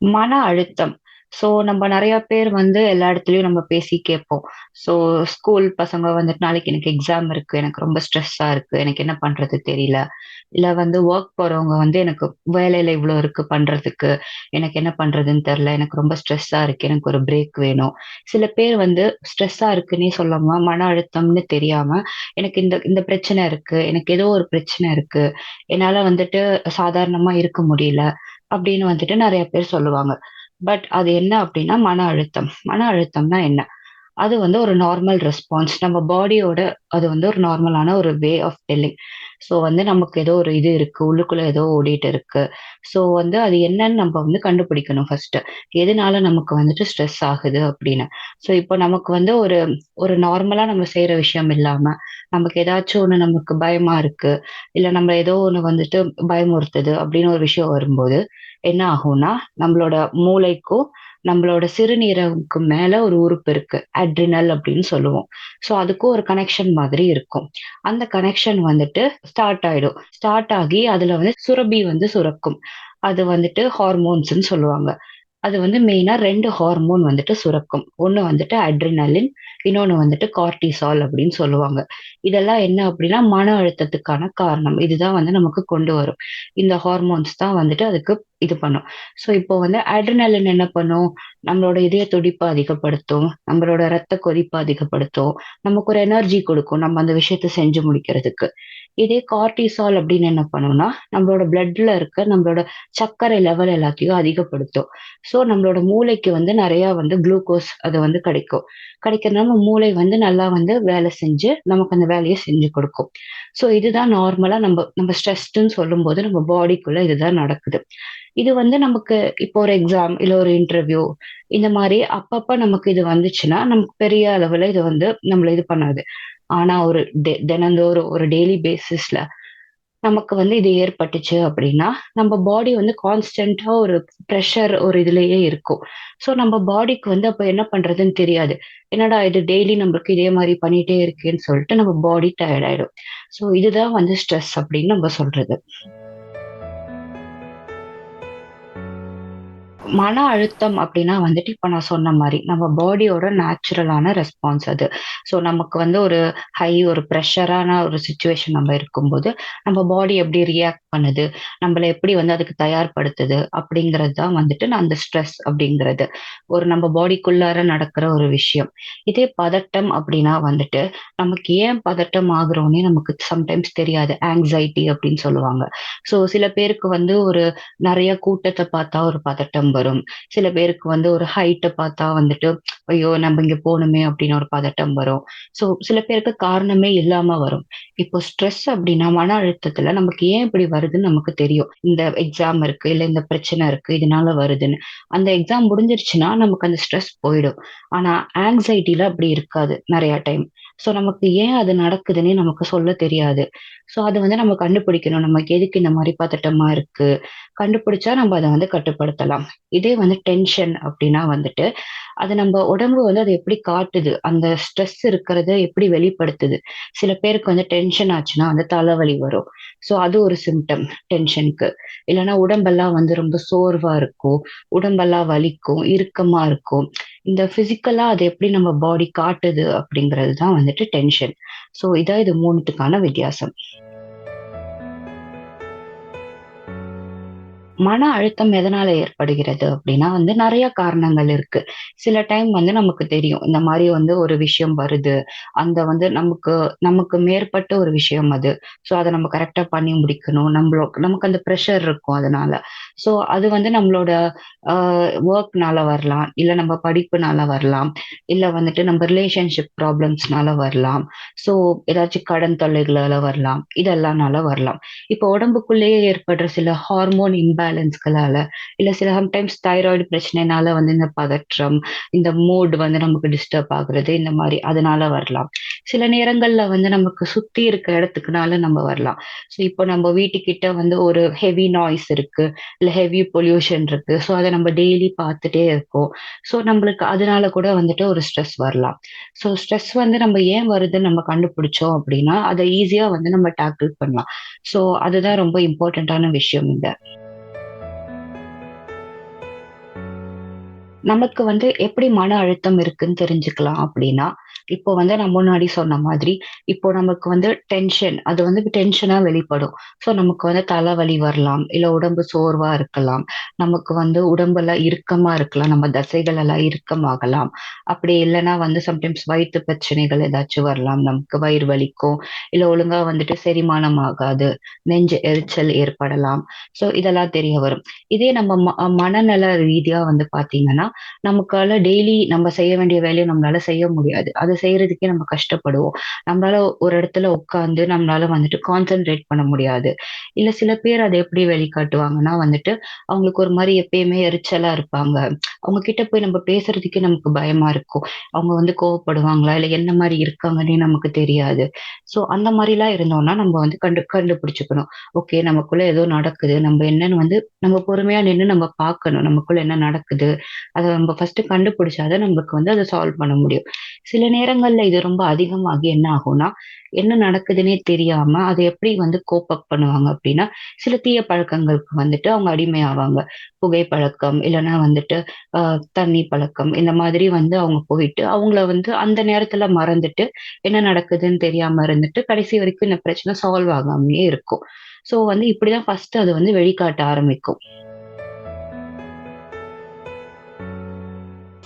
மன அழுத்தம். ஸோ நம்ம நிறைய பேர் வந்து எல்லா இடத்துலயும் நம்ம பேசி கேட்போம். ஸோ ஸ்கூல் பசங்க வந்துட்டு நாளைக்கு எனக்கு எக்ஸாம் இருக்கு. எனக்கு ரொம்ப ஸ்ட்ரெஸ்ஸா இருக்கு. எனக்கு என்ன பண்றது தெரியல. இல்ல வந்து ஒர்க் போறவங்க வந்து எனக்கு வேலையில இவ்வளோ இருக்கு பண்றதுக்கு. எனக்கு என்ன பண்றதுன்னு தெரியல. எனக்கு ரொம்ப ஸ்ட்ரெஸ்ஸா இருக்கு. எனக்கு ஒரு பிரேக் வேணும். சில பேர் வந்து ஸ்ட்ரெஸ்ஸா இருக்குன்னே சொல்லாம, மன அழுத்தம்னு தெரியாம, எனக்கு இந்த இந்த பிரச்சனை இருக்கு. எனக்கு ஏதோ ஒரு பிரச்சனை இருக்கு. என்னால வந்துட்டு சாதாரணமா இருக்க முடியல. அப்படின்னு வந்துட்டு நிறைய பேர் சொல்லுவாங்க. பட் அது என்ன அப்படின்னா மன அழுத்தம். மன அழுத்தம்னா என்ன? அது வந்து ஒரு நார்மல் ரெஸ்பான்ஸ். நம்ம பாடியோட அது வந்து ஒரு நார்மலான ஒரு வே ஆஃப் டெல்லிங். ஸோ வந்து நமக்கு ஏதோ ஒரு இது இருக்கு. உள்ளுக்குள்ள ஏதோ ஓடிட்டு இருக்கு. ஸோ வந்து அது என்னன்னு நம்ம வந்து கண்டுபிடிக்கணும் ஃபர்ஸ்ட் எதனால நமக்கு வந்துட்டு ஸ்ட்ரெஸ் ஆகுது அப்படின்னு. ஸோ இப்போ நமக்கு வந்து ஒரு ஒரு நார்மலா நம்ம செய்யற விஷயம் இல்லாம, நமக்கு ஏதாச்சும் ஒன்று நமக்கு பயமா இருக்கு. இல்லை நம்ம ஏதோ ஒன்று வந்துட்டு பயமுறுத்துது அப்படின்னு ஒரு விஷயம் வரும்போது, என்ன ஆகும்னா, நம்மளோட மூளைக்கும், நம்மளோட சிறுநீரகுக்கும் மேல ஒரு உறுப்பு இருக்கு. அட்ரினல் அப்படின்னு சொல்லுவோம். ஸோ அதுக்கும் ஒரு கனெக்ஷன் மாதிரி இருக்கும். அந்த கனெக்ஷன் வந்துட்டு ஸ்டார்ட் ஆயிடும். ஸ்டார்ட் ஆகி அதுல வந்து சுரபி வந்து சுரக்கும். அது வந்துட்டு ஹார்மோன்ஸ்ன்னு சொல்லுவாங்க. அது வந்து மெயினா ரெண்டு ஹார்மோன் வந்துட்டு சுரக்கும். ஒன்று வந்துட்டு அட்ரினலின், இன்னொன்னு வந்துட்டு கார்டிசால் அப்படின்னு சொல்லுவாங்க. இதெல்லாம் என்ன அப்படின்னா, மன அழுத்தத்துக்கான காரணம். இதுதான் வந்து நமக்கு கொண்டு வரும். இந்த ஹார்மோன்ஸ் தான் வந்துட்டு அதுக்கு இது பண்ணும். ஸோ இப்போ வந்து அட்ரினலின் என்ன பண்ணும்? நம்மளோட இதய துடிப்பு அதிகப்படுத்தும். நம்மளோட ரத்த கொதிப்பு அதிகப்படுத்தும். நமக்கு ஒரு எனர்ஜி கொடுக்கும் நம்ம அந்த விஷயத்த செஞ்சு முடிக்கிறதுக்கு. இதே கார்டிசால் அப்படின்னு என்ன பண்ணும்னா, நம்மளோட பிளட்ல இருக்க நம்மளோட சர்க்கரை லெவல் எல்லாத்தையும் அதிகப்படுத்தும். ஸோ நம்மளோட மூளைக்கு வந்து நிறைய வந்து குளுக்கோஸ் அது வந்து கிடைக்கும். கிடைக்கிறதுனால மூளை வந்து நல்லா வந்து வேலை செஞ்சு, நமக்கு அந்த வேலையை செஞ்சு கொடுக்கும். ஸோ இதுதான் நார்மலா நம்ம நம்ம ஸ்ட்ரெஸ்டுன்னு சொல்லும்போது நம்ம பாடிக்குள்ள இதுதான் நடக்குது. இது வந்து நமக்கு இப்போ ஒரு எக்ஸாம், இல்ல ஒரு இன்டர்வியூ இந்த மாதிரி அப்பப்ப நமக்கு இது வந்துச்சுன்னா, நமக்கு பெரிய அளவுல இது வந்து நம்மள இது பண்ணாது. ஆனா ஒரு தினந்தோறும் ஒரு டெய்லி பேசிஸ்ல நமக்கு வந்து இது ஏற்பட்டுச்சு அப்படின்னா, நம்ம பாடி வந்து கான்ஸ்டன்ட்டா ஒரு ப்ரெஷர் ஒரு இதுலயே இருக்கும். ஸோ நம்ம பாடிக்கு வந்து அப்ப என்ன பண்றதுன்னு தெரியாது. என்னடா இது டெய்லி நம்மளுக்கு இதே மாதிரி பண்ணிட்டே இருக்கேன்னு சொல்லிட்டு நம்ம பாடி டயர்ட் ஆயிடும். ஸோ இதுதான் வந்து ஸ்ட்ரெஸ் அப்படின்னு நம்ம சொல்றது. மன அழுத்தம் அப்படின்னா வந்துட்டு, இப்ப நான் சொன்ன மாதிரி நம்ம பாடியோட நேச்சுரலான ரெஸ்பான்ஸ் அது. ஸோ நமக்கு வந்து ஒரு ஹை ஒரு ப்ரெஷரான ஒரு சுச்சுவேஷன் நம்ம இருக்கும்போது, நம்ம பாடி எப்படி ரியாக்ட் பண்ணுது, நம்மள எப்படி வந்து அதுக்கு தயார்படுத்துது, அப்படிங்கிறது தான் வந்துட்டு நான் அந்த ஸ்ட்ரெஸ் அப்படிங்கிறது. ஒரு நம்ம பாடிக்குள்ளார நடக்கிற ஒரு விஷயம். இதே பதட்டம் அப்படின்னா வந்துட்டு, நமக்கு ஏன் பதட்டம் ஆகுறோம்னே நமக்கு சம்டைம்ஸ் தெரியாது. ஆங்ஸைட்டி அப்படின்னு சொல்லுவாங்க. ஸோ சில பேருக்கு வந்து ஒரு நிறைய கூட்டத்தை பார்த்தா ஒரு பதட்டம் வரும். சில பேருக்கு வந்து ஒரு ஹைட்ட பார்த்தா வந்துட்டு, ஐயோ! நம்ம இங்க போகணுமே அப்படின்னு ஒரு பதட்டம் வரும். ஸோ சில பேருக்கு காரணமே இல்லாம வரும். இப்போ ஸ்ட்ரெஸ் அப்படின்னா மன அழுத்தத்துல நமக்கு ஏன் இப்படி வருதுன்னு நமக்கு தெரியும். இந்த எக்ஸாம் இருக்கு, இல்ல இந்த பிரச்சனை இருக்கு, இதனால வருதுன்னு. அந்த எக்ஸாம் முடிஞ்சிருச்சுன்னா நமக்கு அந்த ஸ்ட்ரெஸ் போயிடும். ஆனா ஆங்ஸைட்டில அப்படி இருக்காது நிறைய டைம். ஸோ நமக்கு ஏன் அது நடக்குதுன்னே நமக்கு சொல்ல தெரியாது. ஸோ அதை வந்து நம்ம கண்டுபிடிக்கணும். நமக்கு எதுக்கு இந்த மாதிரி பதட்டமா இருக்கு? கண்டுபிடிச்சா நம்ம அதை வந்து கட்டுப்படுத்தலாம். இதே வந்து டென்ஷன் அப்படின்னா வந்துட்டு, அது நம்ம உடம்பு வந்து அது எப்படி காட்டுது? அந்த ஸ்ட்ரெஸ் இருக்கிறத எப்படி வெளிப்படுத்துது? சில பேருக்கு வந்து டென்ஷன் ஆச்சுன்னா அந்த தலைவலி வரும். ஸோ அது ஒரு சிம்டம் டென்ஷனுக்கு. இல்லைன்னா உடம்பெல்லாம் வந்து ரொம்ப சோர்வா இருக்கும். உடம்பெல்லாம் வலிக்கும், இறுக்கமா இருக்கும். இந்த பிசிக்கலா அது எப்படி நம்ம பாடி காட்டுது அப்படிங்கிறது தான் வந்துட்டு டென்ஷன். ஸோ இதான் இது மூணுத்துக்கான வித்தியாசம். மன அழுத்தம் எதனால ஏற்படுகிறது அப்படின்னா வந்து நிறைய காரணங்கள் இருக்கு. சில டைம் வந்து நமக்கு தெரியும். இந்த மாதிரி வந்து ஒரு விஷயம் வருது. அந்த வந்து நமக்கு நமக்கு மேற்பட்ட ஒரு விஷயம் அது. ஸோ அத நம்ம கரெக்டா பண்ணி முடிக்கணும். நம்மளோ நமக்கு அந்த ப்ரெஷர் இருக்கும் அதனால. ஸோ அது வந்து நம்மளோட ஒர்க்னால வரலாம். இல்ல நம்ம படிப்புனால வரலாம். இல்ல வந்துட்டு நம்ம ரிலேஷன்ஷிப் ப்ராப்ளம்ஸ்னால வரலாம். ஸோ ஏதாச்சும் கடன் தொல்லைகளால வரலாம். இதெல்லாம்னால வரலாம். இப்போ உடம்புக்குள்ளேயே ஏற்படுற சில ஹார்மோன் இம்பேலன்ஸ்களால, இல்ல சில சம்டைம்ஸ் தைராய்டு பிரச்சனைனால வந்து இந்த பதற்றம், இந்த மூட் வந்து நமக்கு டிஸ்டர்ப் ஆகுறது, இந்த மாதிரி அதனால வரலாம். சில நேரங்கள்ல வந்து நமக்கு சுத்தி இருக்க இடத்துக்குனால நம்ம வரலாம். ஸோ இப்போ நம்ம வீட்டுக்கிட்ட வந்து ஒரு ஹெவி நாய்ஸ் இருக்கு. இல்ல ஹெவி பொல்யூஷன் இருக்கு. ஸோ அதை நம்ம டெய்லி பார்த்துட்டே இருக்கோம். ஸோ நம்மளுக்கு அதனால கூட வந்துட்டு ஒரு ஸ்ட்ரெஸ் வரலாம். ஸோ ஸ்ட்ரெஸ் வந்து நம்ம ஏன் வருதுன்னு நம்ம கண்டுபிடிச்சோம் அப்படின்னா, அதை ஈஸியா வந்து நம்ம டேக்கிள் பண்ணலாம். ஸோ அதுதான் ரொம்ப இம்பார்ட்டண்ட்டான விஷயம் இந்த நமக்கு வந்து எப்படி மன அழுத்தம் இருக்குன்னு தெரிஞ்சுக்கலாம் அப்படின்னா, இப்போ வந்து நான் முன்னாடி சொன்ன மாதிரி, இப்போ நமக்கு வந்து டென்ஷன் அது வந்து டென்ஷனா வெளிப்படும். ஸோ நமக்கு வந்து தலைவலி வரலாம், இல்ல உடம்பு சோர்வா இருக்கலாம், நமக்கு வந்து உடம்பெல்லாம் இறுக்கமா இருக்கலாம், நம்ம தசைகள் எல்லாம் இறுக்கமாகலாம். அப்படி இல்லைன்னா வந்து சம்டைம்ஸ் வயிற்று பிரச்சனைகள் ஏதாச்சும் வரலாம். நமக்கு வயிறு வலிக்கும், இல்ல ஒழுங்கா வந்துட்டு செரிமானம் ஆகாது, நெஞ்சு எரிச்சல் ஏற்படலாம். ஸோ இதெல்லாம் தெரிய வரும். இதே நம்ம ம மனநல ரீதியா வந்து பாத்தீங்கன்னா நமக்கால டெய்லி நம்ம செய்ய வேண்டிய வேலையை நம்மளால செய்ய முடியாது. அதை செய்யறதுக்கே நம்ம கஷ்டப்படுவோம். நம்மளால ஒரு இடத்துல உட்காந்து நம்மளால வந்துட்டு கான்சென்ட்ரேட் பண்ண முடியாது. இல்ல சில பேர் அதை எப்படி வெளிக்காட்டுவாங்கன்னா வந்துட்டு, அவங்களுக்கு ஒரு மாதிரி எப்பயுமே எரிச்சலா இருப்பாங்க. அவங்க கிட்ட போய் நம்ம பேசுறதுக்கே நமக்கு பயமா இருக்கும். அவங்க வந்து கோவப்படுவாங்களா? இல்ல என்ன மாதிரி இருக்காங்கன்னே நமக்கு தெரியாது. சோ அந்த மாதிரி எல்லாம் இருந்தோம்னா, நம்ம வந்து கண்டு கண்டுபிடிச்சுக்கணும். ஓகே நமக்குள்ள ஏதோ நடக்குது. நம்ம என்னன்னு வந்து நம்ம பொறுமையா நின்னு நம்ம பார்க்கணும். நமக்குள்ள என்ன நடக்குது? அதை நம்ம ஃபர்ஸ்ட் கண்டுபிடிச்சாதான் நம்மளுக்கு வந்து அதை சால்வ் பண்ண முடியும். சில நேரங்கள்ல இது ரொம்ப அதிகமாகி என்ன ஆகும்னா, என்ன நடக்குதுன்னே தெரியாம அதை எப்படி வந்து கோப் அப் பண்ணுவாங்க அப்படின்னா, சில தீய பழக்கங்களுக்கு வந்துட்டு அவங்க அடிமையாவாங்க. புகை பழக்கம், இல்லைன்னா வந்துட்டு தண்ணி பழக்கம் இந்த மாதிரி வந்து அவங்க போயிட்டு, அவங்கள வந்து அந்த நேரத்துல மறந்துட்டு, என்ன நடக்குதுன்னு தெரியாம இருந்துட்டு, கடைசி வரைக்கும் இந்த பிரச்சனை சால்வ் ஆகாமயே இருக்கும். ஸோ வந்து இப்படிதான் ஃபர்ஸ்ட் அது வந்து வெளிக்காட்ட ஆரம்பிக்கும்.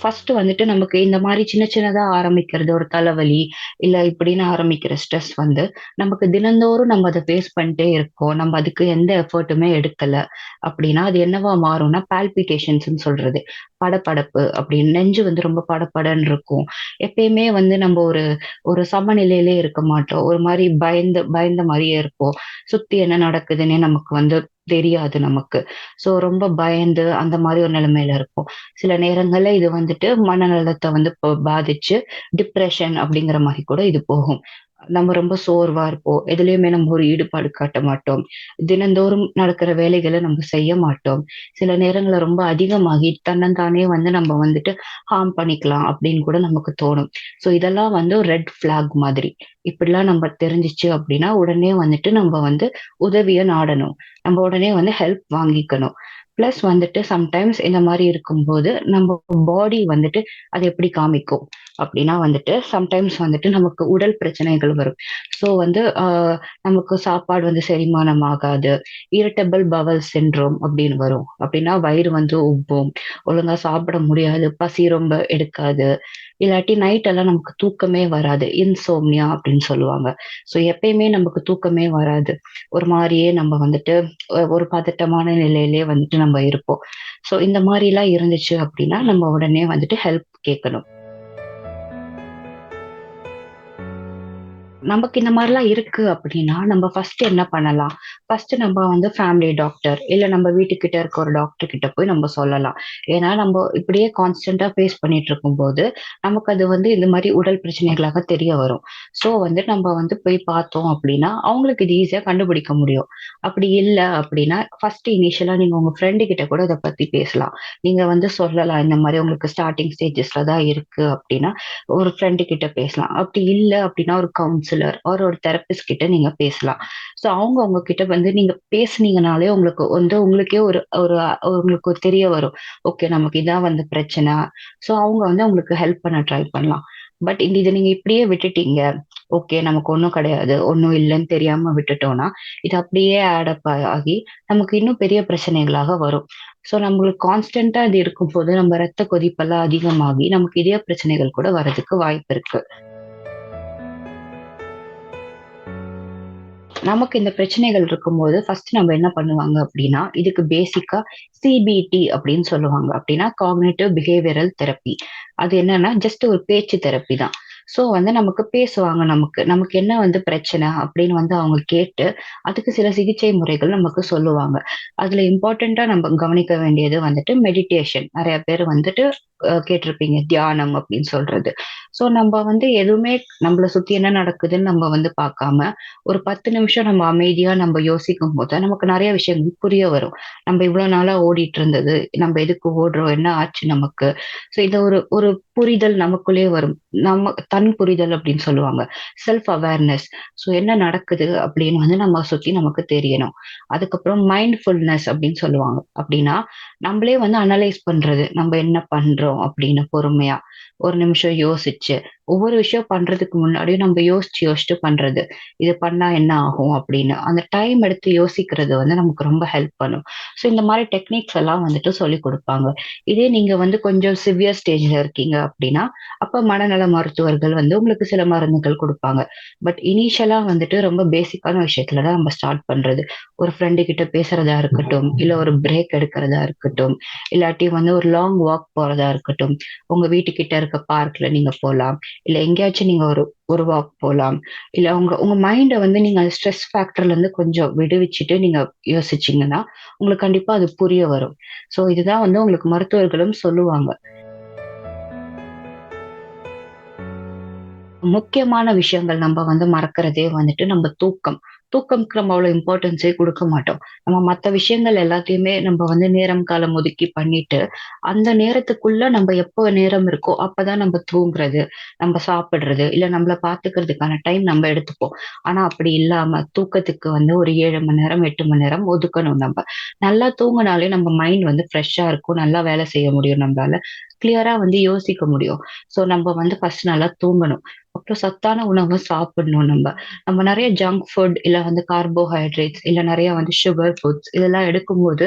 ஃபர்ஸ்ட் வந்துட்டு நமக்கு இந்த மாதிரி சின்ன சின்னதா ஆரம்பிக்கிறது ஒரு தலைவலி, இல்ல இப்படின்னு ஆரம்பிக்கிற ஸ்ட்ரெஸ் வந்து, நமக்கு தினந்தோறும் நம்ம அத ஃபேஸ் பண்ணிட்டே இருக்கோம். நம்ம அதுக்கு எந்த எஃபோர்ட்டுமே எடுக்கல அப்படின்னா, அது என்னவா மாறும்னா பால்பிடேஷன்ஸ்ன்னு சொல்றது. படபடப்பு அப்படின்னு நெஞ்சு வந்து ரொம்ப படபடன்னு இருக்கும். எப்பயுமே வந்து நம்ம ஒரு ஒரு சமநிலையிலே இருக்க மாட்டோம். ஒரு மாதிரி பயந்து பயந்த மாதிரியே இருப்போம். சுத்தி என்ன நடக்குதுன்னே நமக்கு வந்து தெரியாது நமக்கு. ஸோ ரொம்ப பயந்து அந்த மாதிரி ஒரு நிலைமையில இருக்கும் சில நேரங்கள்ல இது வந்துட்டு மனநலத்தை வந்து பாதிச்சு, டிப்ரெஷன் அப்படிங்கிற மாதிரி கூட இது போகும். நம்ம ரொம்ப சோர்வா இருப்போம். எதுலயுமே நம்ம ஒரு ஈடுபாடு காட்ட மாட்டோம். தினந்தோறும் நடக்கிற வேலைகளை நம்ம செய்ய மாட்டோம். சில நேரங்களை ரொம்ப அதிகமாகி தன்னந்தானே வந்து நம்ம வந்துட்டு ஹார்ம் பண்ணிக்கலாம் அப்படின்னு கூட நமக்கு தோணும். ஸோ இதெல்லாம் வந்து ரெட் ஃபிளாக் மாதிரி. இப்படிலாம் நம்ம தெரிஞ்சுச்சு அப்படின்னா, உடனே வந்துட்டு நம்ம வந்து உதவியை நாடணும். நம்ம உடனே வந்து ஹெல்ப் வாங்கிக்கணும். பிளஸ் வந்துட்டு சம்டைம்ஸ் இந்த மாதிரி இருக்கும்போது, நம்ம பாடி வந்துட்டு அது எப்படி காமிக்கும் அப்படின்னா வந்துட்டு, சம்டைம்ஸ் வந்துட்டு நமக்கு உடல் பிரச்சனைகள் வரும். ஸோ வந்து நமக்கு சாப்பாடு வந்து செரிமானம் ஆகாது. இரிட்டபிள் பவல் சிண்ட்ரோம் அப்படின்னு வரும். அப்படின்னா வயிறு வந்து உப்பும். ஒழுங்கா சாப்பிட முடியாது. பசி ரொம்ப எடுக்காது. இல்லாட்டி நைட் எல்லாம் நமக்கு தூக்கமே வராது. இன்சோம்னியா அப்படின்னு சொல்லுவாங்க. ஸோ எப்பயுமே நமக்கு தூக்கமே வராது. ஒரு மாதிரியே நம்ம வந்துட்டு ஒரு பதட்டமான நிலையிலேயே வந்துட்டு நம்ம இருப்போம். ஸோ இந்த மாதிரிலாம் இருந்துச்சு அப்படின்னா, நம்ம உடனே வந்துட்டு ஹெல்ப் கேட்கணும். நமக்கு இந்த மாதிரிலாம் இருக்கு அப்படின்னா, நம்ம ஃபர்ஸ்ட் என்ன பண்ணலாம்? ஃபர்ஸ்ட் நம்ம வந்து ஃபேமிலி டாக்டர், இல்ல நம்ம வீட்டுக்கிட்ட இருக்க ஒரு டாக்டர் கிட்ட போய் நம்ம சொல்லலாம். ஏன்னா, நம்ம இப்படியே கான்ஸ்டன்டா ஃபேஸ் பண்ணிட்டு இருக்கும்போது, நமக்கு அது வந்து இந்த மாதிரி உடல் பிரச்சனைகளாக தெரிய வரும். ஸோ வந்து நம்ம வந்து போய் பார்த்தோம் அப்படின்னா, அவங்களுக்கு இது ஈஸியா கண்டுபிடிக்க முடியும். அப்படி இல்ல அப்படின்னா, ஃபர்ஸ்ட் இனிஷியலா நீங்க உங்க ஃப்ரெண்டு கிட்ட கூட இதை பத்தி பேசலாம். நீங்க வந்து சொல்லலாம், இந்த மாதிரி உங்களுக்கு ஸ்டார்டிங் ஸ்டேஜஸ்ல தான் இருக்கு அப்படின்னா, ஒரு ஃப்ரெண்டு கிட்ட பேசலாம். அப்படி இல்லை அப்படின்னா, ஒரு கவுன்சிலர் ஒரு ஒரு தெரபிஸ்ட் கிட்ட நீங்க பேசலாம். ஸோ அவங்க உங்ககிட்ட வந்து நீங்க பேசுனீங்கனாலே உங்களுக்கு வந்து உங்களுக்கே ஒரு ஒரு உங்களுக்கு தெரிய வரும். ஓகே நமக்கு இதான் வந்து பிரச்சனை. ஸோ அவங்க வந்து உங்களுக்கு ஹெல்ப் பண்ண ட்ரை பண்ணலாம். பட் இந்த இதை நீங்க இப்படியே விட்டுட்டீங்க. ஓகே நமக்கு ஒன்றும் கிடையாது. ஒன்றும் இல்லைன்னு தெரியாம விட்டுட்டோம்னா, இது அப்படியே ஆடப் ஆகி நமக்கு இன்னும் பெரிய பிரச்சனைகளாக வரும். ஸோ நம்மளுக்கு கான்ஸ்டன்ட்டா இது இருக்கும் போது நம்ம ரத்த கொதிப்பெல்லாம் அதிகமாகி, நமக்கு இதே பிரச்சனைகள் கூட வரதுக்கு வாய்ப்பு இருக்கு. நமக்கு இந்த பிரச்சனைகள் இருக்கும்போது, ஃபர்ஸ்ட் நம்ம என்ன பண்ணுவாங்க அப்படின்னா, இதுக்கு பேசிக்கா சிபிடி அப்படின்னு சொல்லுவாங்க. அப்படின்னா காக்னிட்டிவ் பிஹேவியரல் தெரப்பி. அது என்னன்னா, ஜஸ்ட் ஒரு பேச்சு தெரப்பி தான். ஸோ வந்து நமக்கு பேசுவாங்க நமக்கு. நமக்கு என்ன வந்து பிரச்சனை அப்படின்னு வந்து அவங்க கேட்டு, அதுக்கு சில சிகிச்சை முறைகள் நமக்கு சொல்லுவாங்க. அதுல இம்பார்ட்டன்ட்டா நம்ம கவனிக்க வேண்டியது வந்துட்டு மெடிடேஷன். நிறைய பேர் வந்துட்டு கேட்டிருப்பீங்க. தியானம் அப்படின்னு சொல்றது. ஸோ நம்ம வந்து எதுவுமே நம்மள சுத்தி என்ன நடக்குதுன்னு நம்ம வந்து பார்க்காம, ஒரு 10 நிமிஷம் நம்ம அமைதியா நம்ம யோசிக்கும் போது நமக்கு நிறைய விஷயங்கள் புரிய வரும். நம்ம இவ்வளவு நாளா ஓடிட்டு இருந்தது, நம்ம எதுக்கு ஓடுறோம்? என்ன ஆச்சு நமக்கு? ஸோ இத ஒரு ஒரு புரிதல் நமக்குள்ளே வரும். நம்ம தன் புரிதல் அப்படின்னு சொல்லுவாங்க. Self awareness. ஸோ என்ன நடக்குது அப்படின்னு வந்து நம்ம சுத்தி நமக்கு தெரியணும். அதுக்கப்புறம் மைண்ட்ஃபுல்னஸ் அப்படின்னு சொல்லுவாங்க. அப்படின்னா, நம்மளே வந்து அனலைஸ் பண்றது. நம்ம என்ன பண்றோம்? பண்றோம் அப்படின்னு பொறுமையா. ஒரு நிமிஷம் யோசிச்சு, ஒவ்வொரு விஷயம் பண்றதுக்கு முன்னாடியும் நம்ம யோசிச்சு யோசிச்சு பண்றது. இது பண்ணா என்ன ஆகும் அப்படின்னு. அந்த டைம் எடுத்து யோசிக்கிறது வந்து நமக்கு ரொம்ப ஹெல்ப் பண்ணும். ஸோ இந்த மாதிரி டெக்னிக்ஸ் எல்லாம் வந்துட்டு சொல்லிக் கொடுப்பாங்க இதே நீங்க வந்து கொஞ்சம் சிவியர் ஸ்டேஜ்ல இருக்கீங்க அப்படின்னா, அப்ப மனநல மருத்துவர்கள் வந்து உங்களுக்கு சில மருந்துகள் கொடுப்பாங்க பட் இனிஷியலா வந்துட்டு ரொம்ப பேசிக்கான விஷயத்துல தான் நம்ம ஸ்டார்ட் பண்றது. ஒரு ஃப்ரெண்டு கிட்ட பேசுறதா இருக்கட்டும், இல்ல ஒரு பிரேக் எடுக்கிறதா இருக்கட்டும், இல்லாட்டி வந்து ஒரு லாங் வாக் போறதா இருக்கட்டும். உங்க வீட்டுக்கிட்ட இருக்க பார்க்ல நீங்க போலாம். இல்ல எங்கேயாச்சும் நீங்க ஒரு ஒரு வாக் போகலாம் இல்ல உங்க உங்க மைண்டை வந்து நீங்க ஸ்ட்ரெஸ் ஃபேக்டர்ல இருந்து கொஞ்சம் விடுவிச்சுட்டு நீங்க யோசிச்சீங்கன்னா, உங்களுக்கு கண்டிப்பா அது புரிய வரும். ஸோ இதுதான் வந்து உங்களுக்கு மருத்துவர்களும் சொல்லுவாங்க. முக்கியமான விஷயங்கள் நம்ம வந்து மறக்கிறதே வந்துட்டு நம்ம தூக்கம். தூக்கம்க்கு நம்ம அவ்வளவு இம்பார்ட்டன்ஸே கொடுக்க மாட்டோம். நம்ம மத்த விஷயங்கள் எல்லாத்தையுமே நம்ம வந்து நேரம், காலம் ஒதுக்கி பண்ணிட்டு, அந்த நேரத்துக்குள்ள நம்ம எப்போ நேரம் இருக்கோ, அப்பதான் நம்ம தூங்குறது, நம்ம சாப்பிடுறது, இல்ல நம்மள பாத்துக்கிறதுக்கான டைம் நம்ம எடுத்துப்போம். ஆனா அப்படி இல்லாம தூக்கத்துக்கு வந்து ஒரு ஏழு மணி நேரம், எட்டு மணி நேரம் ஒதுக்கணும் நம்ம நல்லா தூங்குனாலே நம்ம மைண்ட் வந்து ஃப்ரெஷ்ஷா இருக்கும். நல்லா வேலை செய்ய முடியும் நம்மளால கிளியரா வந்து யோசிக்க முடியும். ஸோ நம்ம வந்து ஃபர்ஸ்ட் நல்லா தூங்கணும். அப்புறம் சத்தான உணவு சாப்பிடணும் நம்ம நம்ம நிறைய ஜங்க் ஃபுட் இல்ல வந்து கார்போஹைட்ரேட்ஸ் இல்ல நிறைய வந்து சுகர் ஃபுட்ஸ் இதெல்லாம் எடுக்கும்போது,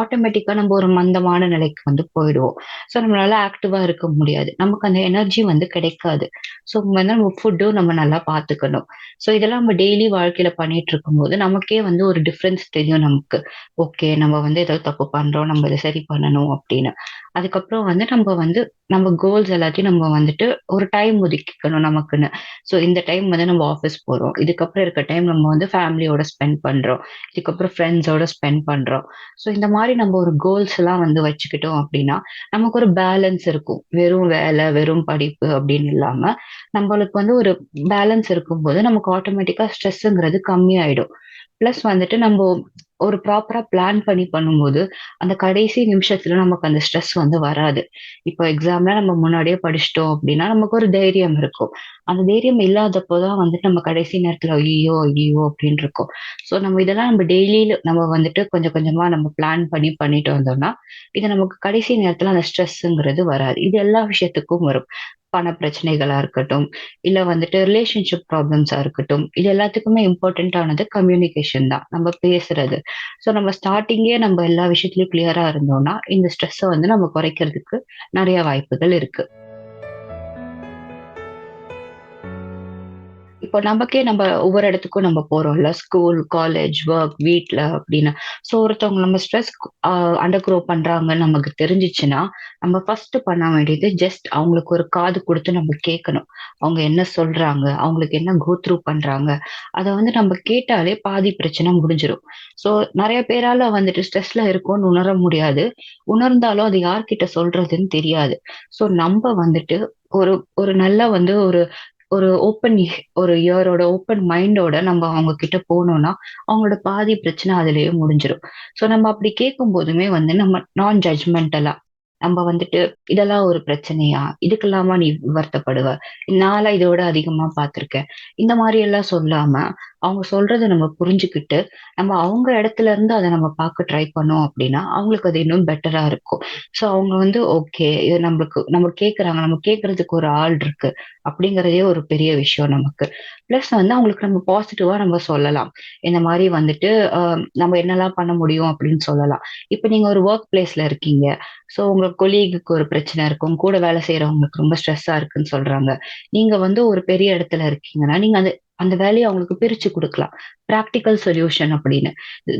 ஆட்டோமேட்டிக்கா நம்ம ஒரு மந்தமான நிலைக்கு வந்து போயிடுவோம். ஸோ நம்மளால ஆக்டிவா இருக்க முடியாது. நமக்கு அந்த எனர்ஜி வந்து கிடைக்காது. ஸோ வந்து நம்ம ஃபுட்டும் நம்ம நல்லா பார்த்துக்கணும். ஸோ இதெல்லாம் நம்ம டெய்லி வாழ்க்கையில பண்ணிட்டு இருக்கும்போது, நமக்கே வந்து ஒரு டிஃப்ரென்ஸ் தெரியும் நமக்கு. ஓகே நம்ம வந்து ஏதோ தப்பு பண்றோம். நம்ம இதை சரி பண்ணணும் அப்படின்னு. அதுக்கப்புறம் வந்து நம்ம வந்து நம்ம கோல்ஸ் எல்லாத்தையும் நம்ம வந்துட்டு ஒரு டைம் ஒதுக்கிக்கணும் நமக்குன்னு. ஸோ இந்த டைம் வந்து நம்ம ஆஃபீஸ் போகிறோம் இதுக்கப்புறம் இருக்க டைம் நம்ம வந்து ஃபேமிலியோட ஸ்பெண்ட் பண்றோம். இதுக்கப்புறம் ஃப்ரெண்ட்ஸோட ஸ்பெண்ட் பண்ணுறோம் ஸோ இந்த மாதிரி நம்ம ஒரு கோல்ஸ் எல்லாம் வந்து வச்சுக்கிட்டோம் அப்படின்னா, நமக்கு ஒரு பேலன்ஸ் இருக்கும். வெறும் வேலை, வெறும் படிப்பு அப்படின்னு இல்லாம, நம்மளுக்கு வந்து ஒரு பேலன்ஸ் இருக்கும்போது நமக்கு ஆட்டோமேட்டிக்கா ஸ்ட்ரெஸ்ஸுங்கிறது கம்மியாயிடும். பிளஸ் வந்துட்டு நம்ம ஒரு ப்ராப்பரா பிளான் பண்ணி பண்ணும்போது, அந்த கடைசி நிமிஷத்துல நமக்கு அந்த ஸ்ட்ரெஸ் வந்து வராது. இப்போ எக்ஸாம்ல நம்ம முன்னாடியே படிச்சிட்டோம் அப்படின்னா நமக்கு ஒரு தைரியம் இருக்கும். அந்த தைரியம் இல்லாதப்போதான் வந்துட்டு நம்ம கடைசி நேரத்துல ஐயோ ஐயோ அப்படின்னு இருக்கும். ஸோ நம்ம இதெல்லாம் நம்ம டெய்லியில நம்ம வந்துட்டு கொஞ்சம் கொஞ்சமா நம்ம பிளான் பண்ணி பண்ணிட்டு வந்தோம்னா, இது நமக்கு கடைசி நேரத்துல அந்த ஸ்ட்ரெஸ்ஸுங்கிறது வராது. இது எல்லா விஷயத்துக்கும் வரும். பண பிரச்சனைகளா இருக்கட்டும், இல்ல வந்துட்டு ரிலேஷன்ஷிப் ப்ராப்ளம்ஸா இருக்கட்டும், இது எல்லாத்துக்குமே இம்பார்ட்டன்ட் ஆனது கம்யூனிகேஷன் தான். நம்ம பேசுறது. ஸோ நம்ம ஸ்டார்டிங்கே நம்ம எல்லா விஷயத்துலயும் கிளியரா இருந்தோம்னா, இந்த ஸ்ட்ரெஸ்ஸை வந்து நம்ம குறைக்கிறதுக்கு நிறைய வாய்ப்புகள் இருக்கு. இப்போ நமக்கே நம்ம ஒவ்வொரு இடத்துக்கும் நம்ம போறோம்ல. ஸ்கூல், காலேஜ், ஒர்க் வீட்ல அப்படின்னு. ஸோ ஒருத்தவங்க நம்ம ஸ்ட்ரெஸ் அ அண்டர் க்ரோ பண்றாங்கன்னு நமக்கு தெரிஞ்சுச்சுன்னா, நம்ம ஃபர்ஸ்ட் பண்ண வேண்டியது ஜஸ்ட் அவங்களுக்கு ஒரு காது குடுத்து நம்ம கேட்கணும். அவங்க என்ன சொல்றாங்க? அவங்களுக்கு என்ன கோத்ரூ பண்றாங்க? அத வந்து நம்ம கேட்டாலே பாதி பிரச்சனை முடிஞ்சிடும் ஸோ நிறைய பேரால வந்துட்டு ஸ்ட்ரெஸ்ல இருக்கோம்னு உணர முடியாது. உணர்ந்தாலும் அது யார்கிட்ட சொல்றதுன்னு தெரியாது. ஸோ நம்ம வந்துட்டு ஒரு ஒரு நல்ல வந்து ஒரு ஒரு ஓப்பன் ஒரு இயரோட ஓப்பன் மைண்டோட நம்ம அவங்க கிட்ட போனோம்னா, அவங்களோட பாதி பிரச்சனை அதுலயே முடிஞ்சிடும் ஸோ நம்ம அப்படி கேட்கும் போதுமே வந்து நம்ம நான் ஜட்ஜ்மெண்டலா நம்ம வந்துட்டு இதெல்லாம் ஒரு பிரச்சனையா? இதுக்கெல்லாமா நீ வருத்தப்படுவ? நான்லாம் இதோட அதிகமா பார்த்திருக்கேன் இந்த மாதிரி எல்லாம் சொல்லாம, அவங்க சொல்றத நம்ம புரிஞ்சுக்கிட்டு நம்ம அவங்க இடத்துல இருந்து அதை நம்ம பார்க்க ட்ரை பண்ணோம் அப்படின்னா, அவங்களுக்கு அது இன்னும் பெட்டரா இருக்கும். ஸோ அவங்க வந்து ஓகே இது நம்மளுக்கு நம்ம கேட்கறாங்க. நம்ம கேட்கறதுக்கு ஒரு ஆள் இருக்கு. அப்படிங்கிறதே ஒரு பெரிய விஷயம் நமக்கு. பிளஸ் வந்து அவங்களுக்கு நம்ம பாசிட்டிவா நம்ம சொல்லலாம். இந்த மாதிரி வந்துட்டு நம்ம என்னலாம் பண்ண முடியும் அப்படின்னு சொல்லலாம். இப்போ நீங்க ஒரு ஒர்க் பிளேஸ்ல இருக்கீங்க. ஸோ உங்க கொலீகுக்கு ஒரு பிரச்சனை இருக்கும் கூட வேலை செய்யறவங்களுக்கு ரொம்ப ஸ்ட்ரெஸ்ஸா இருக்குன்னு சொல்றாங்க. நீங்க வந்து ஒரு பெரிய இடத்துல இருக்கீங்கன்னா, நீங்க அந்த அந்த வேலையை அவங்களுக்கு பிரிச்சு குடுக்கலாம். ப்ராக்டிக்கல் சொல்யூஷன் அப்படின்னு.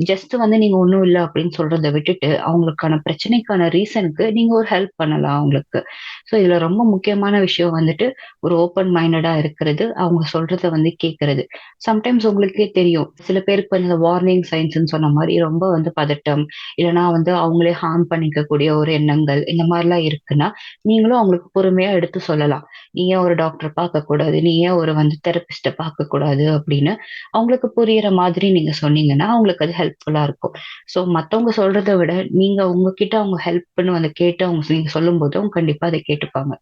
ஜஸ்ட் வந்து நீங்க ஒன்றும் இல்ல அப்படின்னு சொல்றத விட்டுட்டு, அவங்களுக்கான பிரச்சனைக்கான ரீசனுக்கு நீங்க ஒரு ஹெல்ப் பண்ணலாம் அவங்களுக்கு. ஸோ இதுல ரொம்ப முக்கியமான விஷயம் வந்துட்டு, ஒரு ஓப்பன் மைண்டடா இருக்கிறது. அவங்க சொல்றத வந்து கேட்கறது. சம்டைம்ஸ் உங்களுக்கே தெரியும். சில பேருக்கு வந்து இந்த வார்னிங் சயின்ஸ்ன்னு சொன்ன மாதிரி ரொம்ப வந்து பதட்டம், இல்லைனா வந்து அவங்களே ஹார்ம் பண்ணிக்கக்கூடிய ஒரு எண்ணங்கள், இந்த மாதிரிலாம் இருக்குன்னா, நீங்களும் அவங்களுக்கு பொறுமையா எடுத்து சொல்லலாம். "நீ ஏன் ஒரு டாக்டர் பார்க்கக்கூடாது? நீ ஏன் ஒரு வந்து தெரபிஸ்ட்ட கூடாது அப்படின்னு அவங்களுக்கு புரியிற மாதிரி நீங்க சொன்னீங்கன்னா, அவங்களுக்கு அது ஹெல்ப்ஃபுல்லா இருக்கும். ஸோ மத்தவங்க சொல்றத விட, நீங்க உங்ககிட்ட அவங்க ஹெல்ப்னு வந்து கேட்டு அவங்க நீங்க சொல்லும்போது, அவங்க கண்டிப்பா அதை கேட்டுப்பாங்க.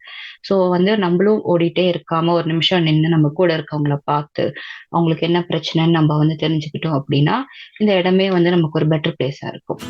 ஸோ வந்து நம்மளும் ஓடிட்டே இருக்காம, ஒரு நிமிஷம் நின்று நம்ம கூட இருக்கவங்கள பார்த்து, அவங்களுக்கு என்ன பிரச்சனைன்னு நம்ம வந்து தெரிஞ்சுக்கிட்டோம் அப்படின்னா, இந்த இடமே வந்து நமக்கு ஒரு பெட்டர் பிளேஸா இருக்கும்.